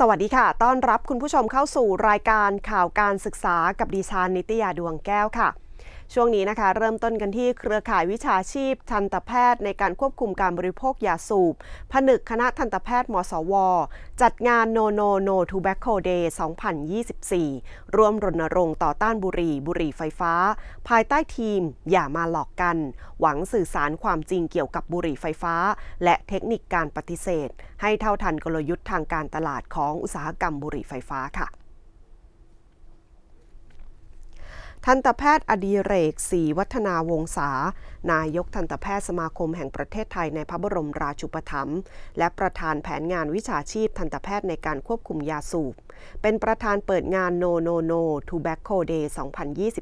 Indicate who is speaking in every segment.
Speaker 1: สวัสดีค่ะ ต้อนรับคุณผู้ชมเข้าสู่รายการข่าวการศึกษากับดิฉันนิตยาดวงแก้วค่ะ ช่วงนี้นะคะ เริ่มต้นกันที่เครือข่ายวิชาชีพ ทันตแพทย์ในการควบคุมการบริโภคยาสูบ ผนึกคณะทันตแพทย์มสว จัดงาน No No No Tobacco Day 2024 ร่วมรณรงค์ต่อต้านบุหรี่ บุหรี่ไฟฟ้า ภายใต้ทีม อย่ามาหลอกกัน หวังสื่อสารความจริงเกี่ยวกับบุหรี่ไฟฟ้า และเทคนิคการปฏิเสธ ให้เท่าทันกลยุทธ์ทางการตลาดของอุตสาหกรรมบุหรี่ไฟฟ้าค่ะ ทันตแพทย์อดีเรกศรีวัฒนาวงศา นายกทันตแพทย์สมาคมแห่งประเทศไทยในพระบรมราชูปถัมภ์และประธานแผนงานวิชาชีพทันตแพทย์ในการควบคุมยาสูบ เป็นประธานเปิดงาน No No No Tobacco Day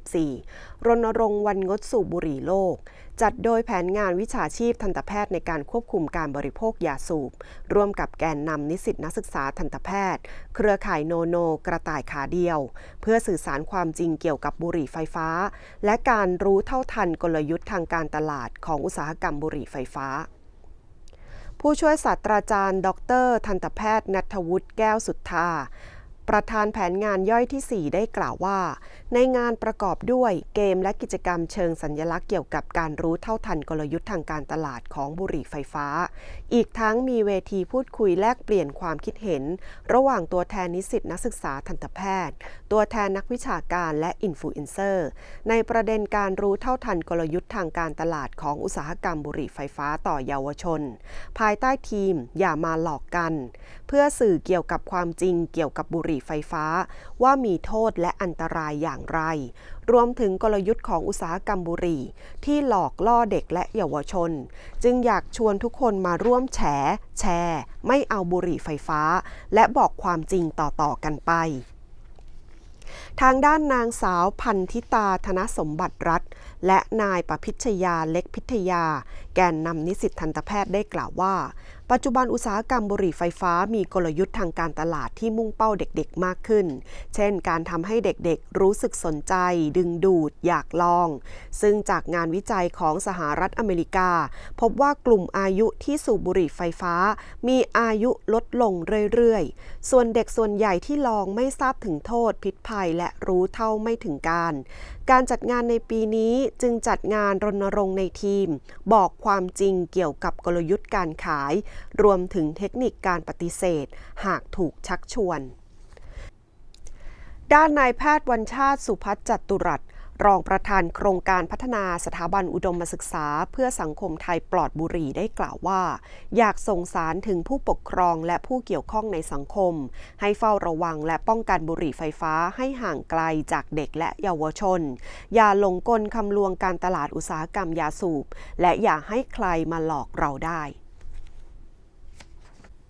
Speaker 1: 2024 รณรงค์วันงดสูบบุหรี่โลก จัดโดยแผนงานวิชาชีพทันตแพทย์ในการควบคุมการบริโภคยาสูบ ร่วมกับแกนนำนิสิตนักศึกษาทันตแพทย์ เครือข่ายโนโน กระต่ายขาเดียว เพื่อสื่อสารความจริงเกี่ยวกับบุหรี่ไฟฟ้า และการรู้เท่าทันกลยุทธ์ทางการตลาดของอุตสาหกรรมบุหรี่ไฟฟ้าผู้ช่วยศาสตราจารย์ ดร ทันตแพทย์นัทวุฒิแก้วสุทธา ประธานแผนงานย่อยที่ 4 ได้กล่าวว่า ในงานประกอบด้วยเกมและกิจกรรมเชิงสัญญลักษณ์เกี่ยวกับการรู้เท่าทันกลยุทธ์ทางการตลาดของบุหรี่ไฟฟ้า อีกทั้งมีเวทีพูดคุยแลกเปลี่ยนความคิดเห็น ระหว่างตัวแทนนิสิตนักศึกษาทันตแพทย์ ตัวแทนนักวิชาการและอินฟลูเอนเซอร์ ในประเด็นการรู้เท่าทันกลยุทธ์ทางการตลาดของอุตสาหกรรมบุหรี่ไฟฟ้าต่อเยาวชน ภายใต้ทีมอย่ามาหลอกกัน พื่อสื่อเกี่ยวกับความจริงเกี่ยวกับบุหรี่ไฟฟ้า ว่ามีโทษและอันตรายอย่างไร รวมถึงกลยุทธ์ของอุตสาหกรรมบุหรี่ ที่หลอกล่อเด็กและเยาวชน จึงอยากชวนทุกคนมาร่วมแฉ แชร์ ไม่เอาบุหรี่ไฟฟ้า และบอกความจริงต่อๆกันไปทางด้านนางสาวพันธิตาธนสมบัติรัฐ และนายประพิชยาเล็กพิทยา แกนนำนิสิตทันตแพทย์ได้กล่าวว่าปัจจุบันอุตสาหกรรมบุหรี่ไฟฟ้ามีกลยุทธ์ทางการตลาดที่มุ่งเป้าเด็กๆมากขึ้น เช่น การทำให้เด็กๆ รู้สึกสนใจ ดึงดูด อยากลอง ซึ่งจากงานวิจัยของสหรัฐอเมริกา พบว่ากลุ่มอายุที่สูบบุหรี่ไฟฟ้า มีอายุลดลงเรื่อยๆ ส่วนเด็กส่วนใหญ่ที่ลองไม่ทราบถึงโทษพิษภัยและรู้เท่าไม่ถึงการการจัดงานในปีนี้จึงจัดงานรณรงค์ในทีม บอกความจริงเกี่ยวกับกลยุทธ์การขาย รวมถึงเทคนิคการปฏิเสธ หากถูกชักชวน ด้านนายแพทย์วันชาติสุพัฒน์จัตุรัส รองประธานโครงการพัฒนาสถาบันอุดมศึกษา เพื่อสังคมไทยปลอดบุหรี่ได้กล่าวว่า อยากส่งสารถึงผู้ปกครองและผู้เกี่ยวข้องในสังคม ให้เฝ้าระวังและป้องกันบุหรี่ไฟฟ้าให้ห่างไกลจากเด็กและเยาวชน อย่าหลงกลคำลวงการตลาดอุตสาหกรรมยาสูบ และอย่าให้ใครมาหลอกเราได้